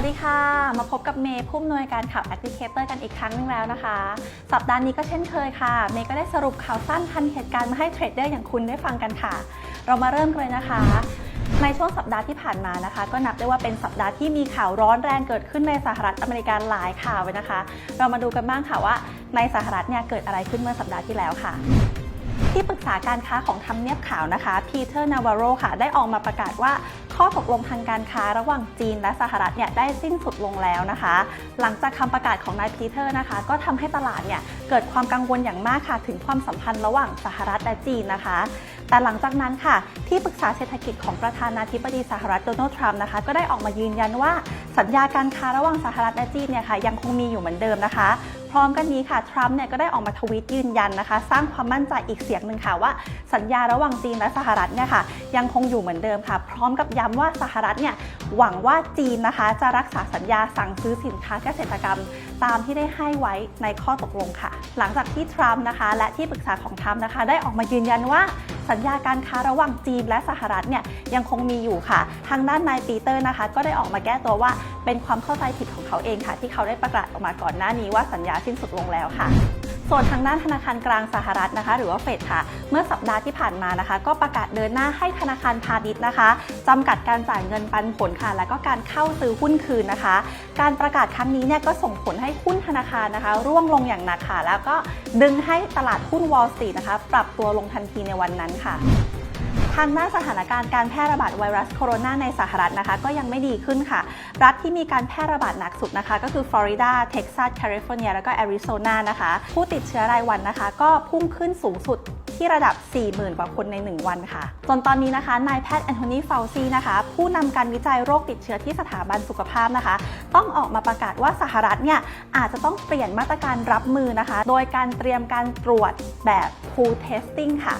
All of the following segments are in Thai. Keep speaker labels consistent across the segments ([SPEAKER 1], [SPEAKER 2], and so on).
[SPEAKER 1] วัสดีค่ะ มาพบกับเมย์ผู้อำนวยการข่าวแอ g พลิเคเตอร์กันอีกครั้งหนึงแล้วนะคะ สัปดาห์นี้ก็เช่นเคยค่ะ เมย์ก็ได้สรุปข่าวสั้นทันเหตุการณ์มาให้เทรดเดอร์อย่างคุณได้ฟังกันค่ะ เรามาเริ่มกันเลยนะคะ ในช่วงสัปดาห์ที่ผ่านมานะคะ ก็นับได้ว่าเป็นสัปดาห์ที่มีข่าวร้อนแรงเกิดขึ้นในสหรัฐอเมริกาหลายข่าวเลยนะคะ เรามาดูกันบ้างค่ะว่า ในสหรัฐเนี่ยเกิดอะไรขึ้นเมื่อสัปดาห์ที่แล้วค่ะที่ปรึกษาการค้าของทำเนียบขาวนะคะ พีเตอร์นาวาโรค่ะ ได้ออกมาประกาศว่า ข้อตกลงทางการค้าระหว่างจีนและสหรัฐเนี่ยได้สิ้นสุดลงแล้วนะคะ หลังจากคำประกาศของนายพีเตอร์นะคะ ก็ทำให้ตลาดเนี่ยเกิดความกังวลอย่างมากค่ะถึงความสัมพันธ์ระหว่างสหรัฐและจีนนะคะแต่หลังจากนั้นค่ะ ที่ปรึกษาเศรษฐกิจของประธานาธิบดีสหรัฐโดนัลด์ทรัมป์นะคะ ก็ได้ออกมายืนยันว่าสัญญาการค้าระหว่างสหรัฐและจีนเนี่ยค่ะยังคงมีอยู่เหมือนเดิมนะคะ พร้อมกันนี้ค่ะทรัมป์เนี่ยก็ได้ออกมาทวีตยืนยันนะคะ สร้างความมั่นใจอีกเสียงหนึ่งค่ะว่า สัญญาระหว่างจีนและสหรัฐเนี่ยค่ะยังคงอยู่เหมือนเดิมค่ะ พร้อมกับย้ำว่าสหรัฐเนี่ยหวังว่าจีนนะคะ จะรักษาสัญญาสั่งซื้อสินค้าเกษตรกรรม ตามที่ได้ให้ไว้ในข้อตกลงค่ะ หลังจากที่ทรัมป์นะคะ และที่ปรึกษาของทรัมป์นะคะ ได้ออกมายืนยันว่าสัญญาการค้าระหว่างจีนและสหรัฐเนี่ยยังคงมีอยู่ค่ะ ทางด้านนายปีเตอร์นะคะ ก็ได้ออกมาแก้ตัวว่าเป็นความเข้าใจผิดของเขาเองค่ะ ที่เขาได้ประกาศออกมาก่อนหน้านี้ว่าสัญญาสิ้นสุดลงแล้วค่ะ ส่วนทางด้านธนาคารกลางสหรัฐนะคะ หรือว่าเฟดค่ะ เมื่อสัปดาห์ที่ผ่านมานะคะ ก็ประกาศเดินหน้าให้ธนาคารพาณิชย์นะคะจำกัดการจ่ายเงินปันผลค่ะ และก็การเข้าซื้อหุ้นคืนนะคะ การประกาศครั้งนี้เนี่ยก็ส่งผลให้หุ้นธนาคารนะคะ ร่วงลงอย่างหนักค่ะ แล้วก็ดึงให้ตลาดหุ้นวอลล์สตรีทนะคะ ปรับตัวลงทันทีในวันนั้นค่ะ ทางด้านสถานการณ์การแพร่ระบาดไวรัสโคโรนาในสหรัฐนะคะ ก็ยังไม่ดีขึ้นค่ะ รัฐที่มีการแพร่ระบาดหนักสุดนะคะ ก็คือฟลอริดา เท็กซัส แคลิฟอร์เนีย แล้วก็แอริโซนานะคะ ผู้ติดเชื้อรายวันนะคะ ก็พุ่งขึ้นสูงสุดที่ระดับ 40,000 กว่าคนใน 1 วันค่ะ จนตอนนี้นะคะ นายแพทย์แอนโทนีเฟลซีนะคะ ผู้นำการวิจัยโรคติดเชื้อที่สถาบันสุขภาพนะคะ ต้องออกมาประกาศว่าสหรัฐเนี่ย อาจจะต้องเปลี่ยนมาตรการรับมือนะคะ โดยการเตรียมการตรวจแบบ pool testing ค่ะ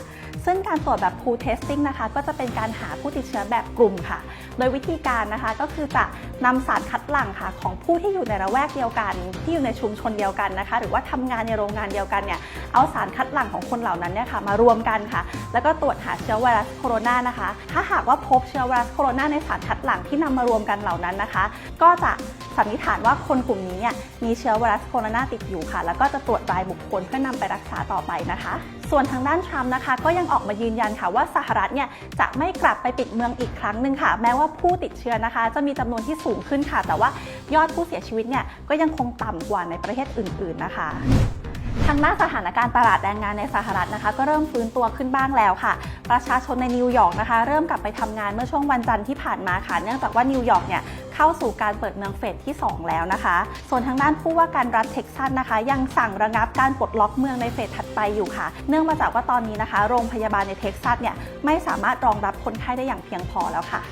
[SPEAKER 1] ซึ่งการตรวจแบบ pool testing นะคะ ก็จะเป็นการหาผู้ติดเชื้อแบบกลุ่มค่ะ โดยวิธีการนะคะก็คือจะนำสารคัดหลั่งค่ะ ของผู้ที่อยู่ในระแวกเดียวกัน ที่อยู่ในชุมชนเดียวกันนะคะ หรือว่าทำงานในโรงงานเดียวกันเนี่ยเอาสารคัดหลั่งของคนเหล่านั้นเนี่ยค่ะมารวมกันค่ะ แล้วก็ตรวจหาเชื้อไวรัสโคโรนานะคะ ถ้าหากว่าพบเชื้อไวรัสโคโรนาในสารคัดหลั่งที่นำมารวมกันเหล่านั้นนะคะ ก็จะสันนิษฐานว่าคนกลุ่มนี้เนี่ยมีเชื้อไวรัสโคโรนาติดอยู่ค่ะ แล้วก็จะตรวจรายบุคคลเพื่อนำไปรักษาต่อไปนะคะ ส่วนทางด้านทรัมป์นะคะ ก็ยังออกมายืนยันค่ะว่าสหรัฐเนี่ยจะไม่กลับไปปิดเมืองอีกครั้งหนึ่งค่ะ แม้ว่าผู้ติดเชื้อนะคะ จะมีจำนวนที่สูงขึ้นค่ะ แต่ว่ายอดผู้เสียชีวิตเนี่ยก็ยังคงต่ำกว่าในประเทศอื่น ๆนะคะ ทางด้านสถานการณ์ตลาดแรงงานในสหรัฐนะคะ ก็เริ่มฟื้นตัวขึ้นบ้างแล้วค่ะ ประชาชนในนิวยอร์กนะคะ เริ่มกลับไปทำงานเมื่อช่วงวันจันทร์ที่ผ่านมาค่ะ เนื่องจากว่านิวยอร์กเนี่ยเข้าสู่การเปิดเมืองเฟสที่ 2 แล้วนะคะ ส่วนทางด้านผู้ว่าการรัฐเท็กซัสนะคะ ยังสั่งระงับการปลดล็อกเมืองในเฟสถัดไปอยู่ค่ะ เนื่องมาจากว่าตอนนี้นะคะ โรงพยาบาลในเท็กซัสเนี่ยไม่สามารถรองรับคนไข้ได้อย่างเพียงพอแล้วค่ะ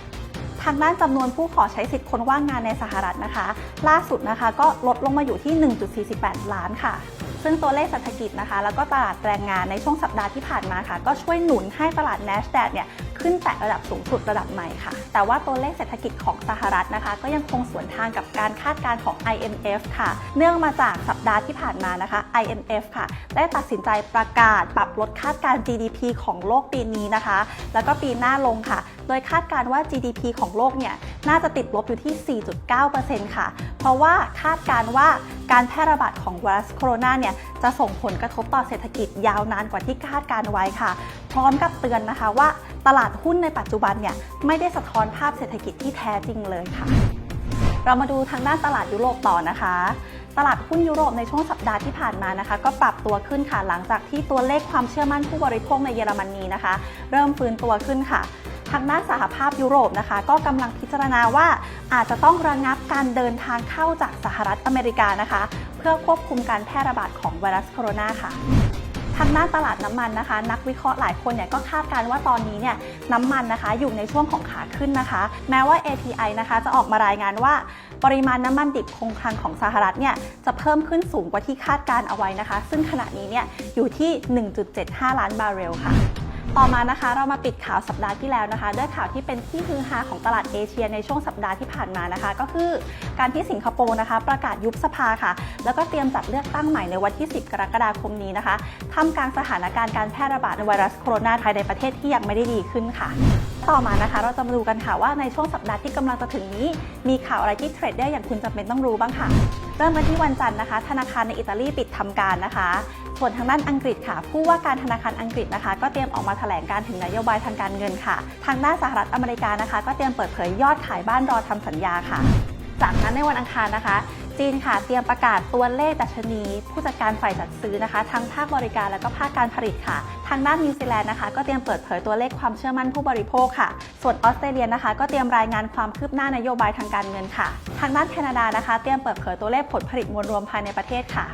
[SPEAKER 1] ทางด้านจำนวนผู้ขอใช้สิทธิ์คนว่างงานในสหรัฐนะคะ ล่าสุดนะคะก็ลดลงมาอยู่ที่ 1.48 ล้านค่ะ ซึ่งตัวเลขเศรษฐกิจนะคะ แล้วก็ตลาดแรงงานในช่วงสัปดาห์ที่ผ่านมาค่ะ ก็ช่วยหนุนให้ตลาด NASDAQ เนี่ยขึ้นแตะระดับสูงสุดระดับใหม่ค่ะ แต่ว่าตัวเลขเศรษฐกิจของสหรัฐนะคะ ก็ยังคงสวนทางกับการคาดการณ์ของ IMF ค่ะ เนื่องมาจากสัปดาห์ที่ผ่านมานะคะ IMF ค่ะ ได้ตัดสินใจประกาศปรับลดคาดการณ์ GDP ของโลกปีนี้นะคะ แล้วก็ปีหน้าลงค่ะ โดยคาดการณ์ว่า GDP ของโลกเนี่ยน่าจะติดลบอยู่ที่ 4.9%ค่ะ เพราะว่าคาดการณ์ว่าการแพร่ระบาดของไวรัสโคโรนาเนี่ยจะส่งผลกระทบต่อเศรษฐกิจยาวนานกว่าที่คาดการไว้ค่ะ พร้อมกับเตือนนะคะว่าตลาดหุ้นในปัจจุบันเนี่ยไม่ได้สะท้อนภาพเศรษฐกิจที่แท้จริงเลยค่ะ เรามาดูทางด้านตลาดยุโรปต่อนะคะตลาดหุ้นยุโรปในช่วงสัปดาห์ที่ผ่านมานะคะ ก็ปรับตัวขึ้นค่ะหลังจากที่ตัวเลขความเชื่อมั่นผู้บริโภคในเยอรมนีนะคะ เริ่มฟื้นตัวขึ้นค่ะ ทางด้านสหภาพยุโรปนะคะ ก็กำลังพิจารณาว่าอาจจะต้องระงับการเดินทางเข้าจากสหรัฐอเมริกานะคะ เพื่อควบคุมการแพร่ระบาดของไวรัสโคโรนาค่ะทางด้านตลาดน้ำมันนะคะ นักวิเคราะห์หลายคนเนี่ยก็คาดการณ์ว่าตอนนี้เนี่ยน้ำมันนะคะอยู่ในช่วงของขาขึ้นนะคะ แม้ว่า API นะคะจะออกมารายงานว่า ปริมาณน้ำมันดิบคงคลังของสหรัฐเนี่ยจะเพิ่มขึ้นสูงกว่าที่คาดการเอาไว้นะคะ ซึ่งขณะนี้เนี่ยอยู่ที่ 1.75 ล้านบาร์เรลค่ะ ต่อมานะคะเรามาปิดข่าวสัปดาห์ที่แล้วนะคะ ด้วยข่าวที่เป็นที่ฮือฮาของตลาดเอเชียในช่วงสัปดาห์ที่ผ่านมานะคะ ก็คือการที่สิงคโปร์นะคะ ประกาศยุบสภาค่ะ แล้วก็เตรียมจัดเลือกตั้งใหม่ในวันที่ 10 กรกฎาคมนี้นะคะท่ามกลางสถานการณ์การแพร่ระบาดในไวรัสโคโรนาภายในประเทศที่ยังไม่ได้ดีขึ้นค่ะ ต่อมานะคะ เราจะมาดูกันค่ะว่าในช่วงสัปดาห์ที่กำลังจะถึงนี้ มีข่าวอะไรที่เทรดเดอร์อย่างคุณจำเป็นต้องรู้บ้างค่ะ เริ่มกันที่วันจันทร์นะคะ ธนาคารในอิตาลีปิดทำการนะคะส่วนทางด้านอังกฤษค่ะ ผู้ว่าการธนาคารอังกฤษนะคะ ก็เตรียมออกมาแถลงการถึงนโยบายทางการเงินค่ะ ทางด้านสหรัฐอเมริกานะคะ ก็เตรียมเปิดเผยยอดขายบ้านรอทำสัญญาค่ะ จากนั้นในวันอังคารนะคะ จีนค่ะเตรียมประกาศตัวเลขดัชนี ผู้จัดการฝ่ายจัดซื้อนะคะ ทั้งภาคบริการและก็ภาคการผลิตค่ะ ทางด้านนิวซีแลนด์นะคะ ก็เตรียมเปิดเผยตัวเลขความเชื่อมั่นผู้บริโภคค่ะ ส่วนออสเตรเลียนะคะ ก็เตรียมรายงานความคืบหน้านโยบายทางการเงินค่ะ ทางด้านแคนาดานะคะ เตรียมเปิดเผยตัวเลขผลผลิตมวลรวมภายในประเทศค่ะ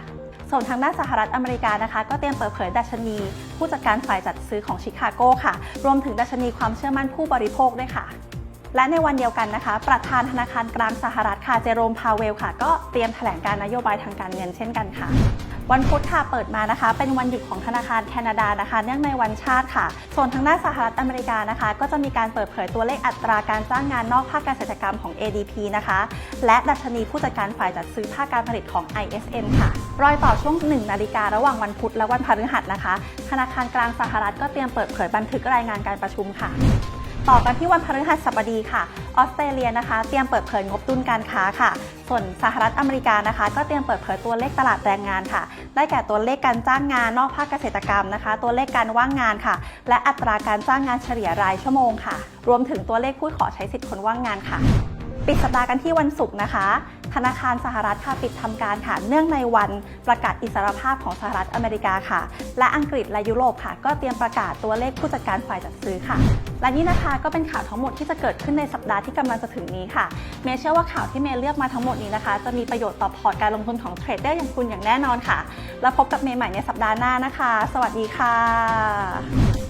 [SPEAKER 1] ส่วนทางด้านสหรัฐอเมริกานะคะ ก็เตรียมเปิดเผยดัชนี ผู้จัดการฝ่ายจัดซื้อของชิคาโกค่ะ รวมถึงดัชนีความเชื่อมั่นผู้บริโภคด้วยค่ะ และในวันเดียวกันนะคะ ประธานธนาคารกลางสหรัฐค่ะเจโรมพาเวลค่ะ ก็เตรียมแถลงการนโยบายทางการเงินเช่นกันค่ะวันพุธค่ะเปิดมานะคะ เป็นวันหยุดของธนาคารแคนาดานะคะ เนื่องในวันชาติค่ะ ส่วนทางด้านสหรัฐอเมริกานะคะ ก็จะมีการเปิดเผยตัวเลขอัตราการจ้างงานนอกภาคเกษตรกรรมของ ADP นะคะ และดัชนีผู้จัดการฝ่ายจัดซื้อภาคการผลิตของ ISM ค่ะ รอยต่อช่วง 1 นาฬิการะหว่างวันพุธและวันพฤหัสนะคะ ธนาคารกลางสหรัฐก็เตรียมเปิดเผยบันทึกรายงานการประชุมค่ะ ต่อกันที่วันพฤหัสบดีค่ะออสเตรเลียนะคะ เตรียมเปิดเผยงบดุลการค้าค่ะ ส่วนสหรัฐอเมริกานะคะ ก็เตรียมเปิดเผยตัวเลขตลาดแรงงานค่ะ ได้แก่ตัวเลขการจ้างงานนอกภาคเกษตรกรรมนะคะ ตัวเลขการว่างงานค่ะ และอัตราการจ้างงานเฉลี่ยรายชั่วโมงค่ะ รวมถึงตัวเลขผู้ขอใช้สิทธิ์คนว่างงานค่ะ ปิดสัปดาห์กันที่วันศุกร์นะคะ ธนาคารสหรัฐค่ะปิดทำการค่ะเนื่องในวันประกาศอิสรภาพของสหรัฐอเมริกาค่ะ และอังกฤษและยุโรปค่ะ ก็เตรียมประกาศตัวเลขผู้จัดการฝ่ายจัดซื้อค่ะ และนี่นะคะก็เป็นข่าวทั้งหมดที่จะเกิดขึ้นในสัปดาห์ที่กำลังจะถึงนี้ค่ะ เมย์เชื่อว่าข่าวที่เมย์เลือกมาทั้งหมดนี้นะคะ จะมีประโยชน์ต่อพอร์ตการลงทุนของเทรดเดอร์อย่างคุณอย่างแน่นอนค่ะ แล้วพบกับเมย์ใหม่ในสัปดาห์หน้านะคะ สวัสดีค่ะ